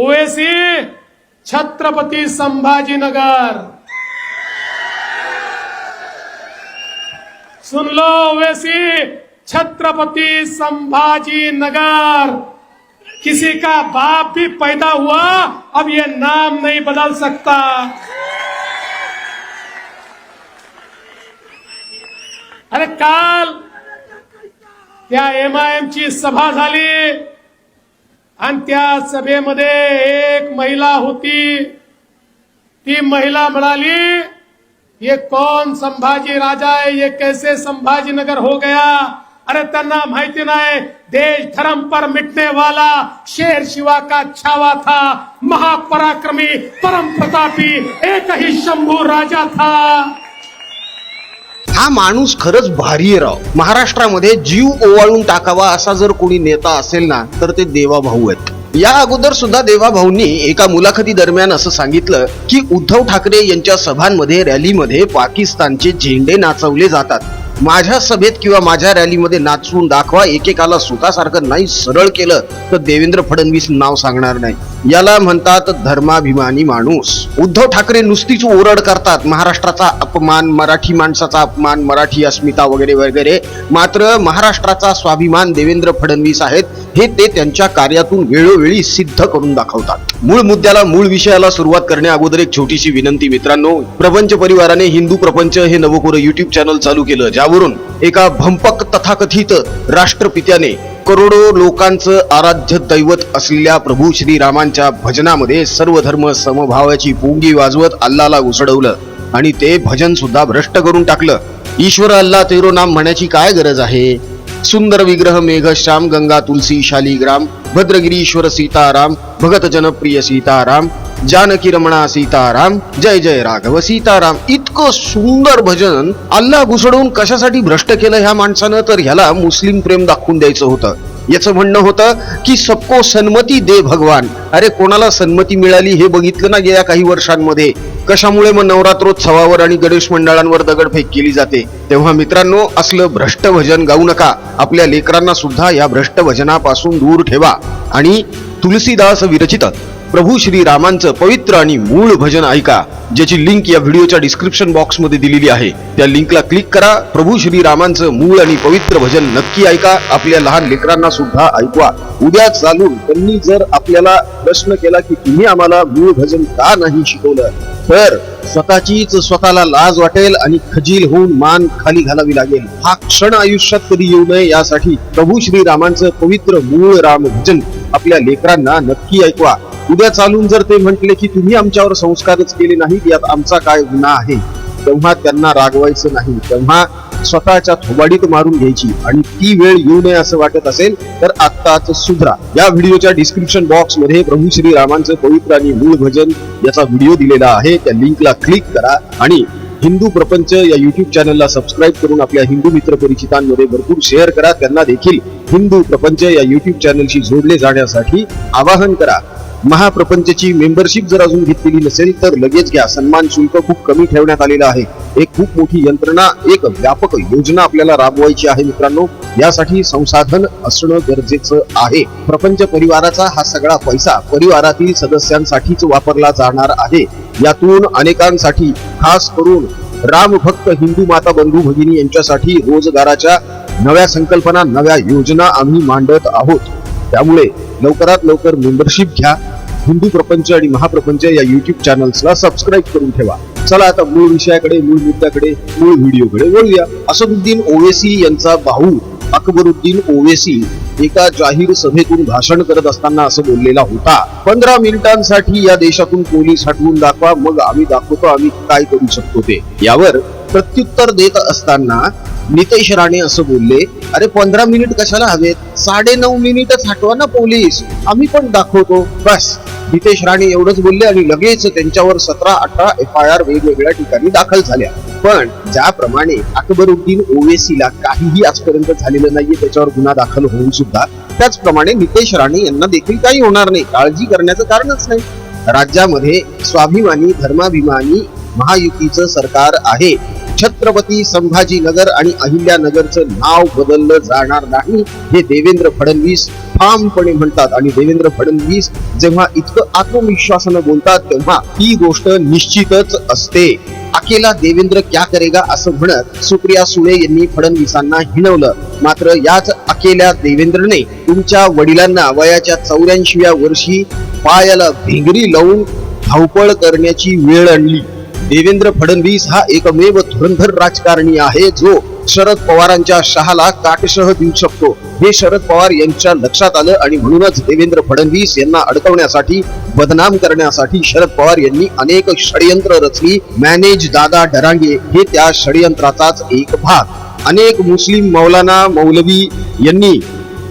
ओएसी संभाजी नगर सुन लो ओवैसी छत्रपति संभाजी नगर किसी का बाप भी पैदा हुआ, अब ये नाम नहीं बदल सकता। अरे काल त्या एम आय एम ची सभा झाली आणि त्या सभेमध्ये एक महिला होती. ती महिला म्हणाली ये कौन संभाजी राजा आहे? ये कैसे संभाजीनगर हो गया? अरे त्यांना माहिती नाही देश धर्म पर मिटने वाला शेर शिवा का छावा था? महापराक्रमी परम प्रतापी एकही शंभू राजा था। हा माणूस खरंच भारी आहे राव. महाराष्ट्रामध्ये जीव ओवाळून टाकावा असा जर कोणी नेता असेल ना तर ते देवा भाऊ आहेत. या अगोदर सुद्धा देवा भाऊंनी एका मुलाखती दरम्यान असं सांगितलं की उद्धव ठाकरे यांच्या सभांमध्ये रॅलीमध्ये पाकिस्तानचे झेंडे नाचवले जातात. माझ्या सभेत किंवा माझ्या रॅलीमध्ये नाचवून दाखवा एकेकाला सुतासारखं नाही सरळ केलं तर देवेंद्र फडणवीस नाव सांगणार नाही. याला म्हणतात धर्माभिमानी माणूस. उद्धव ठाकरे नुसतीच ओरड करतात महाराष्ट्राचा अपमान मराठी माणसाचा अपमान मराठी अस्मिता वगैरे वगैरे. मात्र महाराष्ट्राचा स्वाभिमान देवेंद्र फडणवीस आहेत हे ते त्यांच्या कार्यातून वेळोवेळी सिद्ध करून दाखवतात. मूळ मुद्द्याला मूळ विषयाला सुरुवात करण्या अगोदर एक छोटीशी विनंती मित्रांनो. प्रपंच परिवाराने हिंदू प्रपंच हे नवकोर युट्यूब चॅनल चालू केलं ज्यावरून एका भंपक तथाकथित राष्ट्रपित्याने करोडो लोकांचं आराध्य दैवत असलेल्या प्रभू श्रीरामांच्या भजनामध्ये सर्व धर्म समभावाची पोंगी वाजवत अल्लाला उसडवलं आणि ते भजन सुद्धा भ्रष्ट करून टाकलं. ईश्वर अल्ला तेरो नाम म्हणायची काय गरज आहे? सुंदर विग्रह मेघ श्याम गंगा तुलसी शालिग्राम भद्रगिरीश्वर सीताराम भगत जनप्रिय सीताराम जानकी रमणा सीताराम जय जय राघव सीताराम. इतकं सुंदर भजन अल्ला घुसडून कशासाठी भ्रष्ट केलं ह्या माणसानं? तर ह्याला मुस्लिम प्रेम दाखवून द्यायचं होतं. याचं म्हणणं होतं की सबको सन्मती दे भगवान. अरे कोणाला सन्मती मिळाली हे बघितलं ना गेल्या काही वर्षांमध्ये? कशामुळे मग नवरात्रोत्सवावर आणि गणेश मंडळांवर दगडफेक केली जाते? तेव्हा मित्रांनो असलं भ्रष्ट भजन गाऊ नका. आपल्या लेकरांना सुद्धा या भ्रष्ट भजनापासून दूर ठेवा. आणि तुलसीदास विरचित प्रभू श्री रामांचं पवित्र आणि मूळ भजन ऐका ज्याची लिंक या व्हिडिओच्या डिस्क्रिप्शन बॉक्समध्ये दिलेली आहे. त्या लिंकला क्लिक करा प्रभू श्री रामांचं मूळ आणि पवित्र भजन नक्की ऐका आपल्या लहान लेकरांना सुद्धा ऐकवा. उद्या चालून त्यांनी जर आपल्याला प्रश्न केला की तुम्ही आम्हाला मूळ भजन का नाही शिकवलं तर स्वतःचीच स्वतःला लाज वाटेल आणि खजील होऊन मान खाली घालावी लागेल. हा क्षण आयुष्यात कधी येऊ नये यासाठी प्रभू श्री रामांचं पवित्र मूळ राम भजन आपल्या लेकरांना नक्की ऐकवा. उद्या चालून जर ते म्हटले की तुम्ही आमच्यावर संस्कारच केले नाहीत यात आमचा काय गुन्हा आहे? तेव्हा त्यांना रागवायचं नाही. तेव्हा स्वतःच्या थोबाडीत मारून घ्यायची. आणि ती वेळ येऊ नये असं वाटत असेल तर आत्ताच सुधरा. या व्हिडिओच्या डिस्क्रिप्शन बॉक्समध्ये प्रभू श्री रामांचं पवित्र आणि मूळ भजन याचा व्हिडिओ दिलेला आहे. त्या लिंकला क्लिक करा आणि हिंदू प्रपंच या युट्यूब चॅनलला सबस्क्राईब करून आपल्या हिंदू मित्र परिचितांमध्ये भरपूर शेअर करा. त्यांना देखील हिंदू प्रपंच या युट्यूब चॅनलशी जोडले जाण्यासाठी आवाहन करा. महाप्रपंचची मेंबरशिप जर अजून घेतलेली नसेल तर लगेच घ्या. सन्मान शुल्क खूप कमी ठेवण्यात आलेलं आहे. एक खूप मोठी यंत्रणा एक व्यापक योजना आपल्याला राबवायची आहे मित्रांनो. यासाठी संसाधन असणं गरजेचं आहे. प्रपंच परिवाराचा हा सगळा पैसा परिवारातील सदस्यांसाठीच वापरला जाणार आहे. यातून अनेकांसाठी खास करून राम भक्त हिंदू माता बंधू भगिनी यांच्यासाठी रोजगाराच्या नव्या संकल्पना नव्या योजना आम्ही मांडत आहोत. त्यामुळे लवकरात लवकर मेंबरशिप घ्या. हिंदू प्रपंच आणि महाप्रपंच या युट्यूब चॅनल्सला सबस्क्राईब करून ठेवा. चला आता मूळ विषयाकडे मूळ मुद्द्याकडे मूळ व्हिडिओकडे वळूया. असदुद्दीन ओवेसी यांचा भाऊ अकबरुद्दीन ओवेसी एका जाहीर सभेतून भाषण करत असताना असं बोललेला होता. पंधरा मिनिटांसाठी या देशातून पोलीस हटवून दाखवा मग आम्ही दाखवतो आम्ही काय करू शकतो ते. यावर प्रत्युत्तर देत असताना नितेश राणे असं बोलले अरे पंधरा मिनिट कशाला हवेत? साडे नऊ मिनिटच हटवा ना पोलीस. आम्ही पण दाखवतो. बस. नितेश राणे एवढंच बोलले आणि लगेच त्यांच्यावर सतरा अठरा एफ आय आर वेगवेगळ्या ठिकाणी दाखल झाल्या. पण ज्याप्रमाणे अकबरुद्दीन ओवेसीला काहीही आजपर्यंत झालेलं नाहीये त्याच्यावर गुन्हा दाखल होऊन सुद्धा त्याचप्रमाणे नितेश राणे यांना देखील काही होणार नाही. काळजी करण्याचं कारणच नाही. राज्यामध्ये स्वाभिमानी धर्माभिमानी महायुतीचं सरकार आहे. छत्रपती संभाजीनगर आणि अहिल्यानगरचं नाव बदललं जाणार नाही. हे देवेंद्र फडणवीस ठामपणे म्हणतात. आणि देवेंद्र फडणवीस जेव्हा इतकं आत्मविश्वासानं बोलतात तेव्हा ही गोष्ट निश्चितच असते. अकेला देवेंद्र क्या करेगा असं म्हणत सुप्रिया सुळे यांनी फडणवीसांना हिणवलं. मात्र याच अकेल्या देवेंद्रने तुमच्या वडिलांना वयाच्या चौऱ्याऐंशीव्या वर्षी पायाला भिंगरी लावून धावपळ करण्याची वेळ आणली. देवेंद्र फडणवीस हा एकमेव धुरंधर राजकारणी आहे जो शरद पवारांच्या शहाला काटशह देऊ शकतो. हे शरद पवार यांच्या लक्षात आलं आणि म्हणूनच देवेंद्र फडणवीस यांना अडकवण्यासाठी बदनाम करण्यासाठी शरद पवार यांनी अनेक षडयंत्र रचली. मॅनेज दादा डरांगे हे त्या षडयंत्राचाच एक भाग. अनेक मुस्लिम मौलाना मौलवी यांनी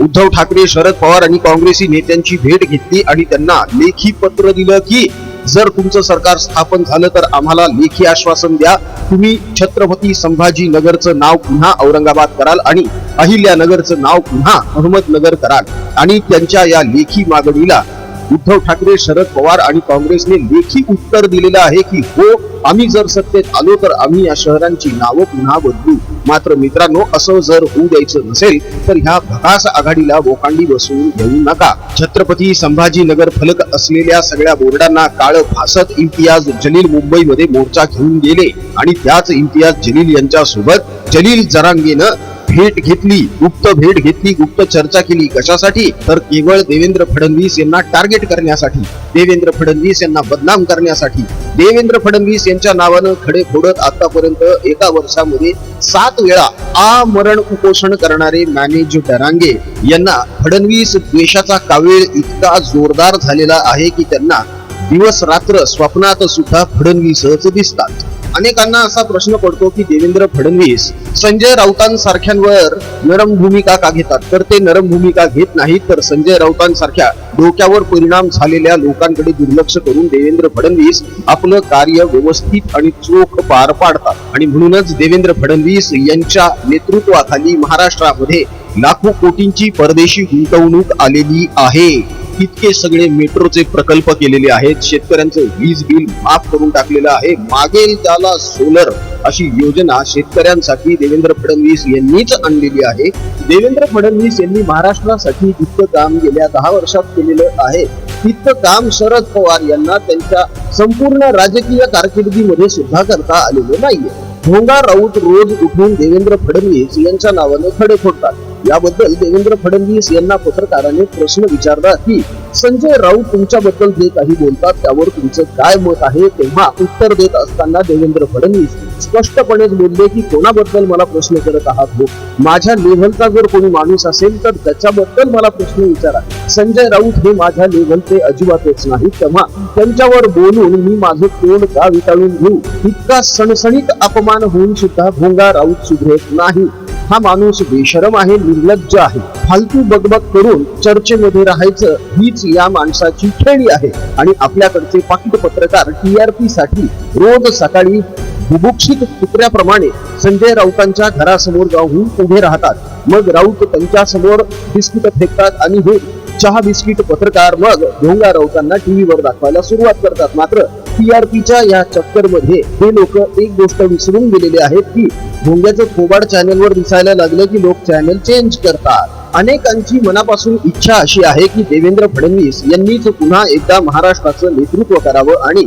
उद्धव ठाकरे शरद पवार आणि काँग्रेसी नेत्यांची भेट घेतली आणि त्यांना लेखी पत्र दिलं की जर तुमचं सरकार स्थापन झालं तर आम्हाला लेखी आश्वासन द्या. तुम्ही छत्रपती संभाजी नगरचं नाव पुन्हा औरंगाबाद कराल आणि अहिल्यानगरचं नाव पुन्हा अहमदनगर कराल. आणि त्यांच्या या लेखी मागणीला उद्धव ठाकरे शरद पवार आणि काँग्रेसने लेखी उत्तर दिलेलं आहे की हो आम्ही जर सत्तेत आलो तर आम्ही या शहरांची नावं पुन्हा बदलू. मात्र मित्रांनो असं जर होऊ द्यायचं नसेल तर ह्या भकास आघाडीला बोकांडी बसवून घेऊ नका. छत्रपती संभाजीनगर फलक असलेल्या सगळ्या बोर्डांना काळ भासत इम्तियाज जलील मुंबईमध्ये मोर्चा घेऊन गेले. आणि त्याच इम्तियाज जलील यांच्या सोबत जलील जरांगेनं भेट घेतली गुप्त भेट घेतली गुप्त चर्चा केली. कशासाठी? तर केवळ देवेंद्र फडणवीस यांना टार्गेट करण्यासाठी देवेंद्र फडणवीस यांना बदनाम करण्यासाठी. देवेंद्र फडणवीस यांच्या नावानं खडे फोडत आतापर्यंत एका वर्षामध्ये सात वेळा आमरण उपोषण करणारे मॅनेज डरांगे यांना फडणवीस द्वेषाचा कावीळ इतका जोरदार झालेला आहे की त्यांना दिवस रात्र स्वप्नात सुद्धा फडणवीसच दिसतात. अनेकांना असा प्रश्न पडतो की देवेंद्र फडणवीस संजय राऊतांसारख्यांवर नरम भूमिका का घेतात? तर ते नरम भूमिका घेत नाहीत तर संजय राऊतांसारख्या डोक्यावर परिणाम झालेल्या लोकांकडे दुर्लक्ष करून देवेंद्र फडणवीस आपलं कार्य व्यवस्थित आणि चोख पार पाडतात. आणि म्हणूनच देवेंद्र फडणवीस यांच्या नेतृत्वाखाली महाराष्ट्रामध्ये लाखो कोटींची परदेशी गुंतवणूक आलेली आहे. इतके सगळे मेट्रोचे प्रकल्प केलेले आहेत. शेतकऱ्यांचं वीज बिल माफ करून टाकलेलं आहे. मागेल त्याला सोलर अशी योजना शेतकऱ्यांसाठी देवेंद्र फडणवीस यांनीच आणलेली आहे. देवेंद्र फडणवीस यांनी महाराष्ट्रासाठी जितकं काम गेल्या दहा वर्षात केलेलं आहे. तितकं काम शरद पवार यांना त्यांच्या संपूर्ण राजकीय कारकिर्दीमध्ये सुद्धा करता आलेलं नाहीये. भोंगा राऊत रोज उठून देवेंद्र फडणवीस यांच्या नावाने खडे फोडतात. याबद्दल देवेंद्र फडणवीस यांना पत्रकाराने प्रश्न विचारला की संजय राऊत तुमच्याबद्दल जे काही बोलतात त्यावर तुमचं काय मत आहे तेव्हा उत्तर देत असताना देवेंद्र फडणवीस स्पष्टपणेच बोलले की कोणाबद्दल मला प्रश्न करत आहात हो? माझ्या लेव्हलचा जर कोणी माणूस असेल तर त्याच्याबद्दल मला प्रश्न विचारा. संजय राऊत हे माझ्या लेव्हलचे अजिबातच नाही तेव्हा त्यांच्यावर बोलून मी माझं तोंड का विटाळून घेऊ? इतका सणसणीत अपमान होऊन सुद्धा भोंगा राऊत सुधरत नाही. हा माणूस बेशरम आहे निर्लज्ज आहे. फालतू बगबग करून चर्चेमध्ये राहायचं हीच या माणसाची खेळी आहे. आणि आपल्याकडचे पाकिट पत्रकार टी आर पी साठी रोज सकाळी बुभुक्षित कुत्र्याप्रमाणे संजय राऊतांच्या घरासमोर जाऊन उभे राहतात. मग राऊत त्यांच्यासमोर बिस्किट फेकतात आणि हे चहा बिस्किट पत्रकार मग भोंगा राऊतांना टीव्हीवर दाखवायला सुरुवात करतात. मात्र टीआरपीच्या या चक्करमध्ये हे लोक एक गोष्ट विसरून गेलेले आहेत की भोंग्याचं थोबाड चॅनलवर दिसायला लागलं की लोक चॅनल चेंज करतात. अनेकांची मनापासून इच्छा अशी आहे की देवेंद्र फडणवीस यांनीच पुन्हा एकदा महाराष्ट्राचं नेतृत्व करावं आणि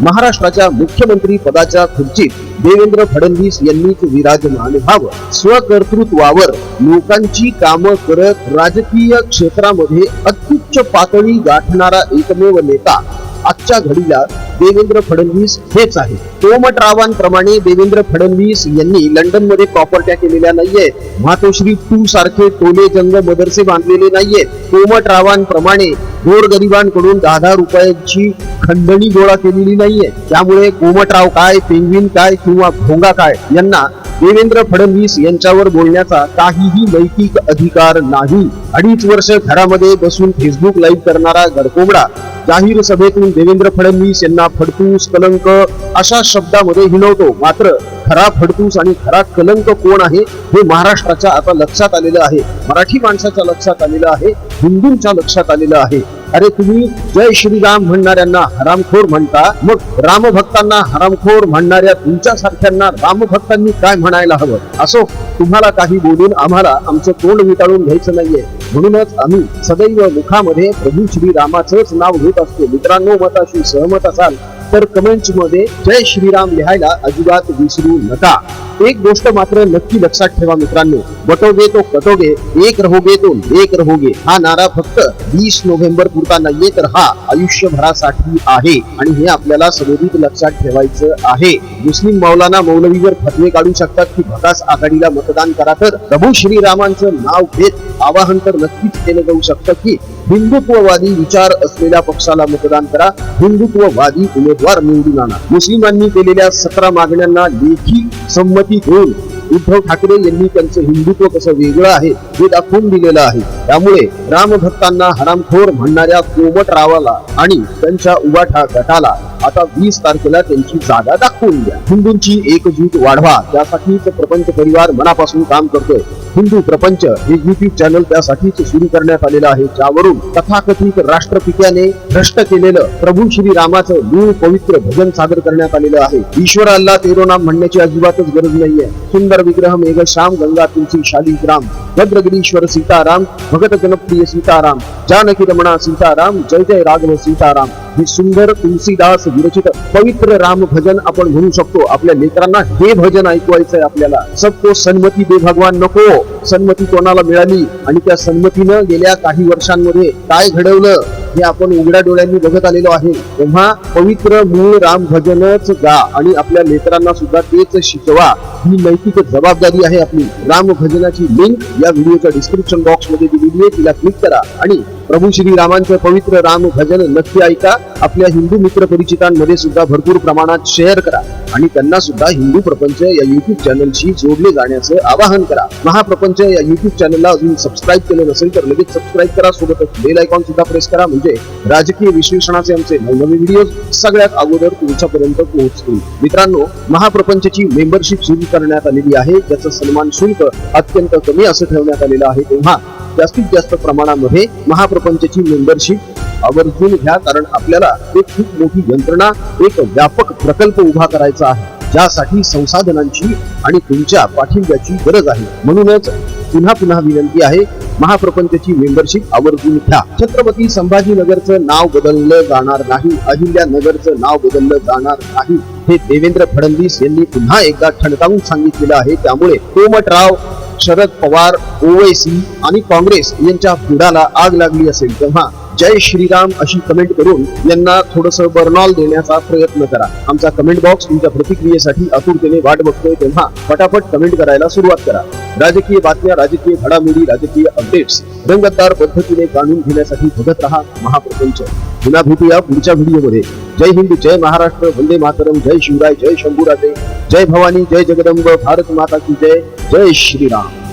महाराष्ट्राच्या मुख्यमंत्री पदाच्या खुर्चीत देवेंद्र फडणवीस यांनीच विराजमान व्हावं. स्वकर्तृत्वावर लोकांची कामं करत राजकीय क्षेत्रामध्ये अत्युच्च पातळी गाठणारा एकमेव नेता आजच्या घडीला देवेंद्र फडणवीस हेच आहे कोमटरावांप्रमाणे देवेंद्र फडणवीस यांनी लंडनमध्ये प्रॉपर्ट्या केलेल्या नाहीयेत. मातोश्री टू सारखे टोले जंग मदरसे बांधलेले नाहीयेत. कोमटरावांप्रमाणे गोरगरिबांकडून दहा दहा रुपयांची खंडणी गोळा केलेली नाहीये त्यामुळे कोमटराव काय पेंग्विन काय किंवा भोंगा काय यांना देवेंद्र फडणवीस यांच्यावर बोलण्याचा काहीही नैतिक अधिकार नाही. अडीच वर्ष घरामध्ये बसून फेसबुक लाईव्ह करणारा गडकोबडा जाहीर सभेतून देवेंद्र फडणवीस यांना फडतूस कलंक अशा शब्दामध्ये हिणवतो. मात्र खरा फडतूस आणि खरा कलंक कोण आहे हे महाराष्ट्राच्या आता लक्षात आलेलं आहे. मराठी माणसाच्या लक्षात आलेलं आहे हिंदूंच्या लक्षात आलेलं आहे. अरे तुम्ही जय श्रीराम म्हणणाऱ्यांना हरामखोर म्हणता मग रामभक्तांना हरामखोर म्हणणाऱ्या तुमच्या सारख्यांना रामभक्तांनी काय म्हणायला हवं? असो तुम्हाला काही बोलून आम्हाला आमचं तोंड विटाळून घ्यायचं नाहीये. म्हणूनच आम्ही सदैव मुखामध्ये प्रभू श्रीरामाचंच नाव घेत असतो. मित्रांनो मताशी सहमत असाल तर कमेंट्समध्ये जय श्रीराम लिहायला अजिबात विसरू नका. एक गोष्ट मात्र नक्की लक्षात ठेवा मित्रांनो बटोगे तो कटोगे एक रहोगे तो एक रहोगे. हा नारा फक्त वीस नोव्हेंबर पुरता नाहीये तर हा आयुष्यभरासाठी आहे आणि हे आपल्याला सदोदित लक्षात ठेवायचं आहे. मुस्लिम मौलाना मौलवीवर फतवे काढू शकतात की भकास आघाडीला मतदान करा तर प्रभू श्रीरामांचं नाव घेत आवाहन तर नक्कीच केलं जाऊ शकतं की हिंदुत्ववादी विचार असलेल्या पक्षाला मतदान करा. हिंदुत्ववादी उमेदवार निवडून आणा. मुस्लिमांनी केलेल्या सतरा मागण्यांना लेखी संमती देऊन उद्धव ठाकरे यांनी त्यांचं हिंदुत्व कसं वेगळं आहे हे दाखवून दिलेलं आहे. त्यामुळे रामभक्तांना हरामखोर म्हणणाऱ्या कोमट रावाला आणि त्यांच्या उबाठा गटाला आता वीस तारखेला त्यांची जागा दाखवून द्या. हिंदूंची एकजूट वाढवा. त्यासाठीच प्रपंच परिवार मनापासून काम करतोय. हिंदू प्रपंच हे युट्यूब चॅनल त्यासाठीच सुरू करण्यात आलेलं आहे. ज्यावरून तथाकथित राष्ट्रपित्याने भ्रष्ट केलेलं प्रभू श्री रामाचं मूळ पवित्र भजन सादर करण्यात आलेलं आहे. ईश्वर अल्ला तेरो नाम म्हणण्याची अजिबातच गरज नाहीये. सुंदर विग्रह मेघ श्याम गंगा तुलसी शालिग्राम भद्रगिरीश्वर सीताराम भगत जनप्रिय सीताराम जानकी रमणा सीताराम जय जय राघव सीताराम. हे सुंदर तुलसीदास विरचित पवित्र राम भजन आपण म्हणू शकतो. आपल्या लेकरांना हे भजन ऐकवायचंय आपल्याला. सबको सन्मती दे भगवान नको. सन्मती कोणाला मिळाली आणि त्या सन्मतीनं गेल्या काही वर्षांमध्ये काय घडवलं हे आपण उघड्या डोळ्यांनी बघत आलेलो आहे. तेव्हा पवित्र मूळ राम भजनच गा आणि आपल्या लेकरांना सुद्धा तेच शिकवा. ही नैतिक जबाबदारी आहे आपली. राम भजनाची लिंक या व्हिडिओच्या डिस्क्रिप्शन बॉक्समध्ये दिलेली आहे. तिला क्लिक करा आणि प्रभू श्री रामांचं पवित्र राम भजन नक्की ऐका. आपल्या हिंदू मित्र परिचितांमध्ये सुद्धा भरपूर प्रमाणात शेअर करा. आणि त्यांना सुद्धा हिंदू प्रपंच या युट्यूब चॅनलशी जोडले जाण्याचं आवाहन करा. महाप्रपंच या युट्यूब चॅनलला अजून सबस्क्राईब केलं नसेल तर लगेच सबस्क्राईब करा. सोबतच बेल आयकॉन सुद्धा प्रेस करा. म्हणजे राजकीय विश्लेषणाचे आमचे नवनवीन व्हिडिओ सगळ्यात अगोदर तुमच्यापर्यंत पोहोचतील. मित्रांनो महाप्रपंचची मेंबरशिप सुरू करण्यात आलेली आहे. त्याचं सन्मान शुल्क अत्यंत कमी असं ठेवण्यात आलेलं आहे तेव्हा जास्तीत जास्त प्रमाणामध्ये महाप्रपंचची मेंबरशिप आवर्जून घ्या कारण आपल्याला एक खूप मोठी यंत्रणा एक व्यापक प्रकल्प उभा करायचा आहे ज्यासाठी संसाधनांची आणि तुमच्या पाठिंब्याची गरज आहे. म्हणूनच पुन्हा पुन्हा विनंती आहे महाप्रपंचची मेंबरशिप आवर्जून घ्या. छत्रपती संभाजीनगरचं नाव बदललं जाणार नाही अहिल्यानगरचं नाव बदललं जाणार नाही हे देवेंद्र फडणवीस यांनी पुन्हा एकदा ठणकावून सांगितलेलं आहे. त्यामुळे कोमटराव शरद पवार ओवैसी आणि काँग्रेस यांच्या बुडाला आग लागली असेल तेव्हा जय श्रीराम अशी कमेंट करून यांना थोडस बर्नॉल देण्याचा प्रयत्न करा. आमचा कमेंट बॉक्स तुमच्या प्रतिक्रियेसाठी आतुरतेने वाट बघतोय तेव्हा फटाफट कमेंट करायला सुरुवात करा. राजकीय बातम्या राजकीय घडामोडी राजकीय अपडेट्स रंगतदार पद्धतीने जाणून घेण्यासाठी बघत राहा महाप्रपंच. पुन्हा भेटूया पुढच्या व्हिडिओमध्ये. जय हिंद जय महाराष्ट्र वंदे मातरम जय शिवराय जय शंभूराजे जय भवानी जय जगदंब भारत माता की जय जय श्रीराम.